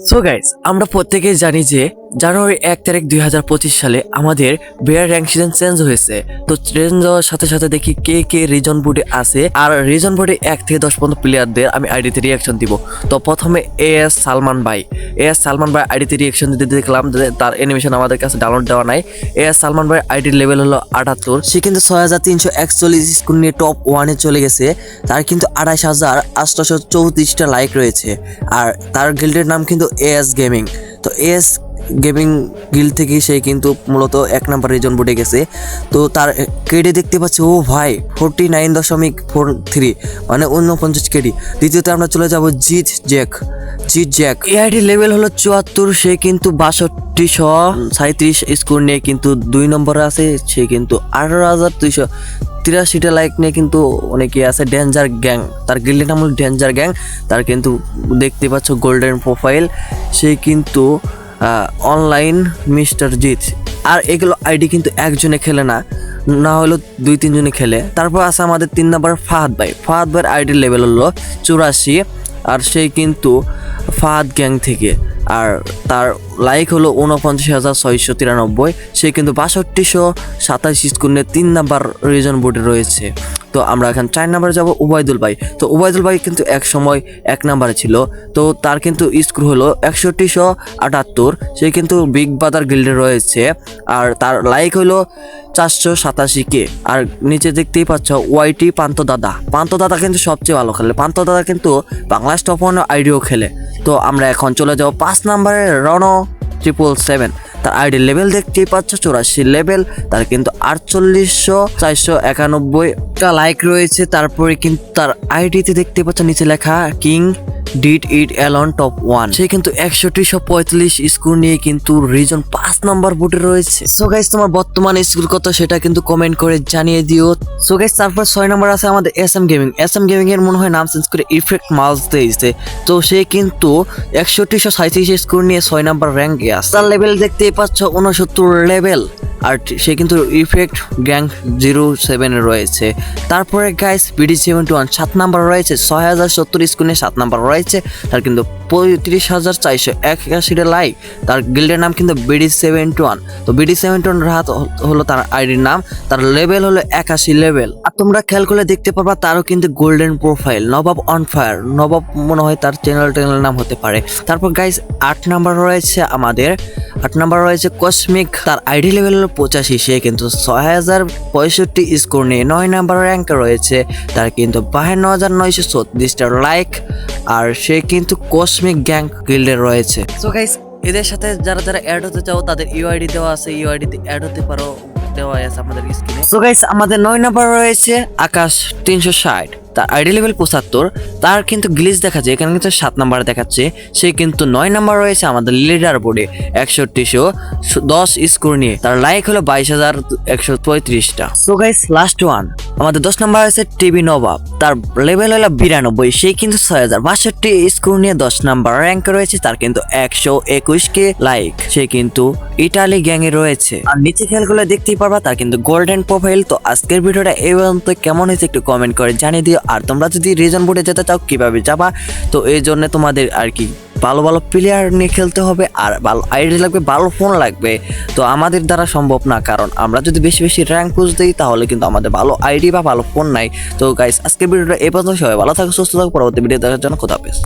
So guys আমরা প্রত্যেকেই জানি যে জানুয়ারি এক তারিখ দুই হাজার পঁচিশ সালে আমাদের বেয়ার র্যাঙ্ক সিজন চেঞ্জ হয়েছে। তো চেঞ্জ হওয়ার সাথে সাথে দেখি কে কে রিজন বোর্ডে আছে। আর রিজন বোর্ডে এক থেকে দশ পর্যন্ত প্লেয়ারদের আমি আইডিতে রিয়াকশন দিব। তো প্রথমে এ এস সালমান ভাই। এ এস সালমান ভাই আইডিতে রিয়াকশন দিতে দেখলাম যে তার অ্যানিমেশন আমাদের কাছে ডাউনলোড দেওয়া নাই। এ এস সালমান ভাই আইডির লেভেল হলো আটাত্তর। সে কিন্তু ছয় হাজার তিনশো একচল্লিশ স্কুল নিয়ে টপ ওয়ানে চলে গেছে। তার কিন্তু আড়াইশ হাজার আটশোশো চৌত্রিশটা লাইক রয়েছে। আর তার গিল্ডের নাম কিন্তু এএস গেমিং তো এএস গেমিং গিল থেকে সে কিন্তু মূলত এক নাম্বার রিজন বোর্ডে গেছে। তো তার কেডি দেখতে পাচ্ছি, ও ভাই ফোরটি নাইন দশমিক ফোর থ্রি মানে উনপঞ্চাশ কেডি। দ্বিতীয়তে আমরা চলে যাব জিত জ্যাক। জিত জ্যাক। এআইডি লেভেল হলো চুয়াত্তর, সে কিন্তু বাষট্টিশো সাঁত্রিশ স্কোর নিয়ে কিন্তু দুই নম্বরে আছে, সে কিন্তু আঠারো হাজার দুইশো তিরাশিটা লাইক নিয়ে কিন্তু অনেকে আছে ডেঞ্জার গ্যাং তার গিল্ডের নাম হলো ডেঞ্জার গ্যাং তার কিন্তু দেখতে পাচ্ছ গোল্ডেন প্রোফাইল সে কিন্তু অনলাইন মিস্টার জিৎ। আর এগুলো আইডি কিন্তু একজনে খেলে না না হলেও দুই তিনজনে খেলে। তারপর আছে আমাদের তিন নম্বর ফাহাদ ভাই। ফাহাদ ভাইয়ের আইডির লেভেল হলো চুরাশি, আর সেই কিন্তু ফাহাদ গ্যাং থেকে। আর তার লাইক হলো উনপঞ্চাশ হাজার ছয়শো তিরানব্বই, সে কিন্তু বাষট্টিশো সাতাশ স্কুলে তিন নাম্বার রিজন বোর্ডে রয়েছে। তো আমরা এখন চার নাম্বারে যাব উবায়দুল ভাই। তো উবায়দুল ভাই কিন্তু এক সময় এক নাম্বারে ছিল। তো তার কিন্তু স্কোর হলো একষট্টিশো আটাত্তর। সে কিন্তু বিগ বাদার গিল্ডে রয়েছে। আর তার লাইক হলো চারশো সাতাশি কে। আর নিচে দেখতেই পাচ্ছ ওয়াইটি পান্ত দাদা পান্ত দাদা কিন্তু সবচেয়ে ভালো খেলে। পান্ত দাদা কিন্তু বাংলাদেশ টপ ওয়ান আইডিও খেলে। তো আমরা এখন চলে যাব পাঁচ নাম্বারে রণ ট্রিপল সেভেন তার আইডি লেভেল দেখতেই পাচ্ছ, চৌরাশি লেভেল, তার কিন্তু আটচল্লিশশো, চারশো একানব্বইটা লাইক রয়েছে, তারপরে কিন্তু তার আইডিতে দেখতে পাচ্ছ, নিচে লেখা, king did it alone top one সে কিন্তু একষট্টিশো পঁয়তাল্লিশ স্কোর নিয়ে কিন্তু রিজন পাঁচ নম্বর বুটে রয়েছে। সো গাইস তোমার বর্তমান স্কুল কত সেটা কিন্তু কমেন্ট করে জানিয়ে দিও। সো গাইস তারপর ছয় নম্বর আছে আমাদের S M gaming S M gaming এর মনে হয় নাম চেঞ্জ করে ইফেক্ট মালস দিয়েছে তো সে কিন্তু একষট্টিশো সাঁত্রিশ স্কোর নিয়ে ছয় নম্বর র্যাঙ্কে আছে। তার লেভেল দেখতেই পাচ্ছ, উনসত্তর লেভেল আর সে কিন্তু ইফেক্ট গ্যাং জিরো সেভেনে রয়েছে। তারপরে গাইস বিডি সেভেন্টি ওয়ান সাত নাম্বার রয়েছে, ছয় হাজার সত্তর স্কুনে সাত নাম্বার রয়েছে, তার কিন্তু পঁয়ত্রিশ হাজার চারশো একাশিটা লাইক তার গিল্ডের নাম কিন্তু বিডি সেভেন্টি ওয়ান তো বিডি সেভেন্টি ওয়ান রাত হলো তার আইডির নাম। তার লেভেল হলো একাশি লেভেল আর তোমরা খেয়াল করলে দেখতে পারবা তারও কিন্তু golden profile Nawab on fire Nawab মনে হয় তার চ্যানেল টেনেল নাম হতে পারে। তারপর গাইস আট নাম্বার রয়েছে আমাদের। আট নাম্বার রয়েছে কসমিক তার আইডি লেভেল হলো পঁচাশি। সে কিন্তু ছয় হাজার পঁয়ষট্টি স্কোর নিয়ে নয় নাম্বার র্যাঙ্কে রয়েছে। তার কিন্তু বাহান্ন হাজার নয়শো ছত্রিশটা লাইক আর সে কিন্তু কসমিক গ্যাং গিল্ডে রয়েছে। সো গাইস এদের সাথে যারা যারা অ্যাড হতে চাও তাদের ইউআইডি দেওয়া আছে। ইউআইডিতে অ্যাড হতে পারো দেওয়া আছে আমাদের স্ক্রিনে সো গাইস আমাদের নয় নাম্বার রয়েছে আকাশ তিনশো ষাট। তার আইডি লেভেল পঁচাত্তর। তার কিন্তু গ্লিচ দেখাচ্ছে এখানে কিন্তু সাত নাম্বার দেখাচ্ছে। সে কিন্তু নয় নাম্বার রয়েছে আমাদের লিডার বোর্ডে একষট্টিশো দশ স্কোর নিয়ে। তার লাইক হলো বাইশ হাজার একশো পঁয়ত্রিশটা। সো গাইস লাস্ট ওয়ান আমাদের দশ নাম্বার আছে টিভি নবাব। তার লেভেল হলো বিরানব্বই, সে কিন্তু ছয় হাজার বাষট্টি স্কোর নিয়ে দশ নাম্বার র্যাঙ্ক রয়েছে, তার কিন্তু একশো একুশ কে লাইক সে কিন্তু ইটালি গ্যাংয়ে রয়েছে। আর নিচে খেয়াল করলে দেখতেই পারবা, তার কিন্তু গোল্ডেন প্রোফাইল তো আজকের ভিডিওটা এই পর্যন্ত, কেমন হয়েছে একটু কমেন্ট করে জানিয়ে দিও। আর তোমরা যদি রিজন বোর্ডে যেতে চাও, কীভাবে যাবা? তো এই জন্য তোমাদের আর কি ভালো ভালো প্লেয়ার নিয়ে খেলতে হবে আর ভালো আইডি লাগবে, ভালো ফোন লাগবে। তো আমাদের দ্বারা সম্ভব না, কারণ আমরা যদি বেশি বেশি র্যাঙ্ক খুঁজ দিই, তাহলে কিন্তু আমাদের ভালো আইডি বা ভালো ফোন নাই। তো গাইস আজকে ভিডিওটা এই পর্যন্ত, সবাই ভালো থাকো, সুস্থ থাকো, পরবর্তী ভিডিও দেখার জন্য খোদাফেজ